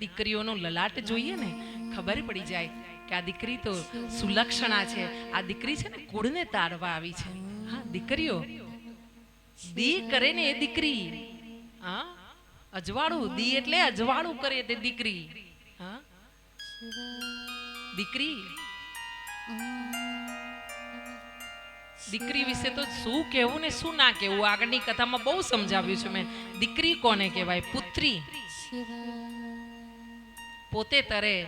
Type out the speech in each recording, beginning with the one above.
દીકરીઓનો લલાટ જોઈએ ને, ખબર પડી જાય કે આ દીકરી તો સુલક્ષણા છે. આ દીકરી છે ને કુળને તારવા આવી છે. હા, દીકરીઓ, દી કરે ને એ દીકરી. હા, અજવાળું, દી એટલે અજવાળું કરે તે દીકરી. હા, દીકરી દીકરી વિશે તો શું કહેવું ને શું ના કહેવું, આગળની કથામાં બહુ સમજાવ્યું છે મેં. દીકરી કોને કહેવાય? પુત્રી. પોતે તરે,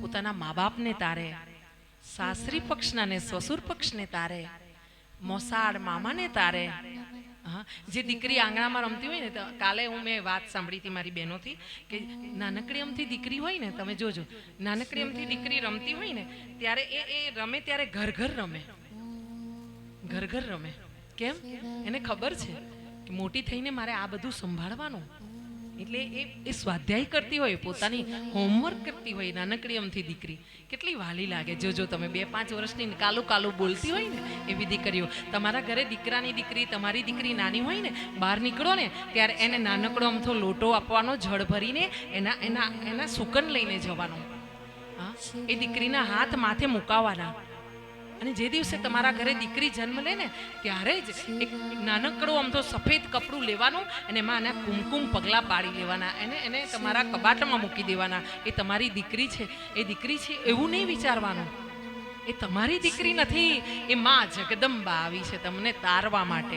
પોતાના મા બાપને તારે, સાસરી પક્ષના ને સસુર પક્ષને તારે, મોસાળ મામાને તારે. જે દીકરી આંગણામાં રમતી હોય ને, તો કાલે હું મેં વાત સાંભળી હતી મારી બહેનોથી, કે નાનકડી અમથી દીકરી હોય ને, તમે જોજો, નાનકડી અમથી દીકરી રમતી હોય ને, ત્યારે એ એ રમે ત્યારે ઘર ઘર રમે. ઘર ઘર રમે. કેમ? એને ખબર છે કે મોટી થઈને મારે આ બધું સંભાળવાનું. એટલે એ એ સ્વાધ્યાય કરતી હોય, પોતાની હોમવર્ક કરતી હોય, નાનકડી અમથી દીકરી. કેટલી વાલી લાગે. જોજો તમે બે, પાંચ વર્ષની કાલું કાલું બોલતી હોય ને એવી દીકરીઓ. તમારા ઘરે દીકરાની દીકરી, તમારી દીકરી નાની હોય ને, બહાર નીકળો ને, ત્યારે એને નાનકડો અમથો લોટો આપવાનો, જળ ભરીને એના એના એના સુકન લઈને જવાનો. હા? એ દીકરીના હાથ માથે મુકાવાના. અને જે દિવસે તમારા ઘરે દીકરી જન્મ લે ને, ત્યારે જ એક નાનકડું આમ તો સફેદ કપડું લેવાનું અને એમાં એના કુમકુમ પગલાં પાડી લેવાના. એને એને તમારા કબાટમાં મૂકી દેવાના. એ તમારી દીકરી છે. એ દીકરી છે, એવું નહીં વિચારવાનું. એ તમારી દીકરી નથી. એ માં જગદંબા આવી છે તમને તારવા માટે.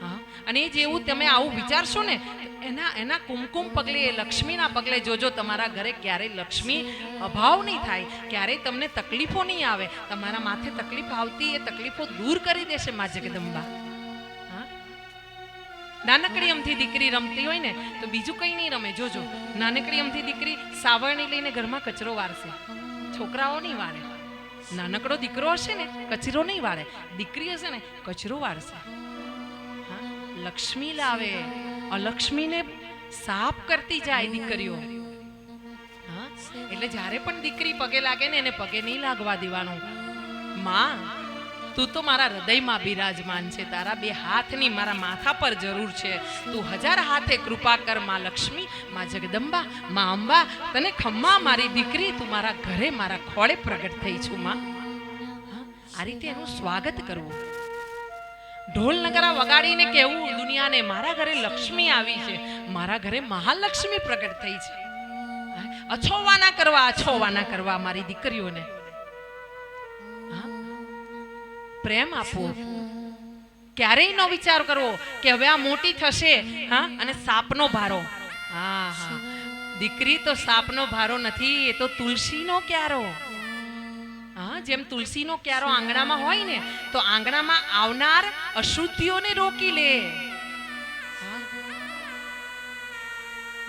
હા? અને એ જેવું તમે આવું વિચારશો ને એના એના કુમકુમ પગલે, એ લક્ષ્મીના પગલે જોજો તમારા ઘરે ક્યારેય લક્ષ્મી અભાવ નહીં થાય. ક્યારેય તમને તકલીફો નહીં આવે. તમારા માથે તકલીફ આવતી એ તકલીફો દૂર કરી દેશે મા જગદંબા. નાનકડી અમથી દીકરી રમતી હોય ને, તો બીજું કંઈ નહીં રમે. જોજો, નાનકડી અમથી દીકરી સાવરણી લઈને ઘરમાં કચરો વારશે. છોકરાઓ નહીં વારે. નાનકડો દીકરો હશે ને, કચરો નહીં વારે. દીકરી હશે ને, કચરો વારશે. લક્ષ્મી લાવે. અલક્ષ્મીને સાફ કરતી જાય દીકરીઓ એટલે જ્યારે પણ દીકરી પગે લાગે ને એને પગે નહીં લાગવા દેવાનો માં તું તો મારા હૃદયમાં બિરાજમાન છે તારા બે હાથની મારા માથા પર જરૂર છે તું હજાર હાથે કૃપા કરમાં લક્ષ્મી માં જગદંબા માં અંબા તને ખમ્મા મારી દીકરી તું મારા ઘરે મારા ખોળે પ્રગટ થઈ છું માં આ રીતે એનું સ્વાગત કરવું ઢોલ નગરા વગાડીને કહેવું દુનિયાને મારા ઘરે લક્ષ્મી આવી છે. મારા ઘરે મહાલક્ષ્મી પ્રગટ થઈ છે. અછોવાના કરવા અછોવાના કરવા મારી દીકરીઓને. પ્રેમ આપવો ક્યારેય નો વિચાર કરવો કે હવે આ મોટી થશે, હા? અને સાપનો ભારો. હા હા. દીકરી તો સાપનો ભારો નથી, એ તો તુલસીનો ક્યારો. હા, જેમ તુલસીનો ક્યારો આંગણામાં હોય ને, તો આંગણામાં આવનાર અશુદ્ધિઓને રોકી લે.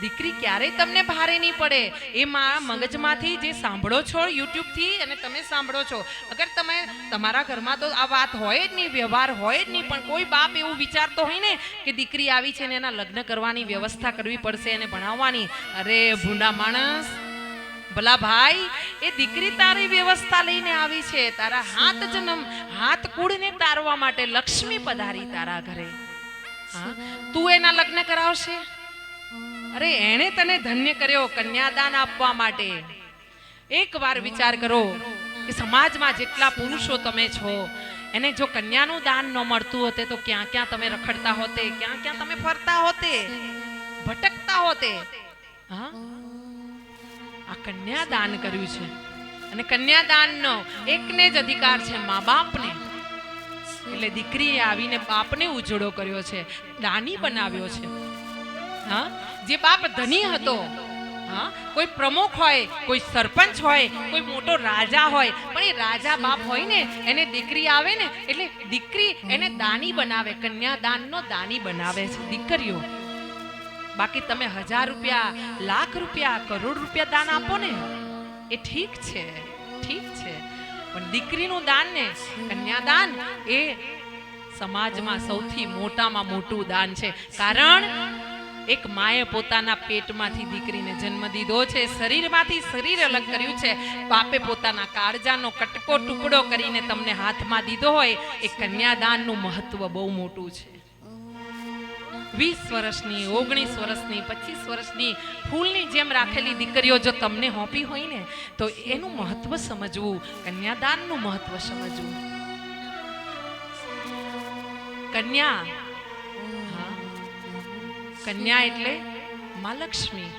દીકરી ક્યારેય તમને ભારે નહીં પડે. એ મારા મગજમાંથી જે સાંભળો છો યુટ્યુબથી અને તમે સાંભળો છો. અગર તમે તમારા ઘરમાં તો આ વાત હોય જ નહીં, વ્યવહાર હોય જ નહીં, પણ કોઈ બાપ એવું વિચારતો હોય ને કે દીકરી આવી છે ને એના લગ્ન કરવાની વ્યવસ્થા કરવી પડશે એને ભણાવવાની. અરે ભૂંડા માણસ, ભલા ભાઈ, એ દીકરી તારી વ્યવસ્થા લઈને આવી છે. તારા હાથ જન્મ, હાથ કુળને તારવા માટે લક્ષ્મી પધારી તારા ઘરે. તું એના લગ્ન કરાવશે? અરે, એણે તને ધન્ય કર્યો કન્યાદાન આપવા માટે. એકવાર વિચાર કરો કે સમાજમાં જેટલા પુરુષો તમે છો, એને જો કન્યાનું દાન ન મળતું હોતે, તો ક્યાં ક્યાં તમે રખડતા હોતે, ક્યાં ક્યાં તમે ફરતા હોતે, ભટકતા હોતે. હા? આ કન્યાદાન કર્યું છે. અને કન્યાદાનનો એકને જ અધિકાર છે મા બાપને એટલે દીકરીએ આવીને બાપને ઉજળો કર્યો છે, દાની બનાવ્યો છે. હા? જે બાપ ધની હતો, હા? કોઈ પ્રમુખ હોય, કોઈ સરપંચ હોય, કોઈ મોટો રાજા હોય, પણ એ રાજા બાપ હોય ને, એને દીકરી આવે ને, એટલે દીકરી એને દાની બનાવે, કન્યાદાનનો દાની બનાવે છે. દીકરીઓ, બાકી તમે હજાર રૂપિયા, લાખ રૂપિયા, કરોડ રૂપિયા દાન આપો ને, એ ઠીક છે ઠીક છે. પણ દીકરીનું દાન ને, કન્યાદાન એ સમાજમાં સૌથી મોટામાં મોટું દાન છે. કારણ એક માએ પોતાના પેટમાંથી દીકરીને જન્મ દીધો છે, શરીરમાંથી શરીર અલગ કર્યું છે બાપે પોતાના કાળજાનો કટકો ટુકડો કરીને તમને હાથમાં દીધો હોય, એ કન્યાદાનનું મહત્વ બહુ મોટું છે વીસ વર્ષની, ઓગણીસ વર્ષની, પચીસ વર્ષની ફૂલની જેમ રાખેલી દીકરીઓ જો તમને હોપી હોય ને, તો એનું મહત્વ સમજવું, કન્યાદાનનું મહત્વ સમજવું કન્યા. કન્યા એટલે મા લક્ષ્મી.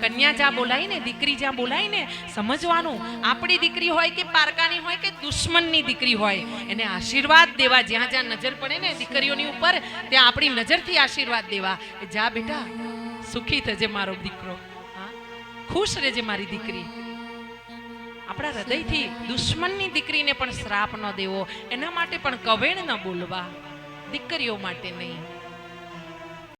કન્યા જ્યાં બોલાય ને, દીકરી જ્યાં બોલાય ને, સમજવાનું. આપણી દીકરી હોય કે પારકાની હોય કે દુશ્મનની દીકરી હોય, એને આશીર્વાદ દેવા. જ્યાં જ્યાં નજર પડે ને દીકરીઓની ઉપર, ત્યાં આપણી નજરથી આશીર્વાદ દેવા. જા બેટા, સુખી થજે મારો દીકરો. ખુશ રહેજે મારી દીકરી. આપણા હૃદયથી દુશ્મનની દીકરીને પણ શ્રાપ ન દેવો. એના માટે પણ કવેણ ન બોલવા. દીકરીઓ માટે નહીં.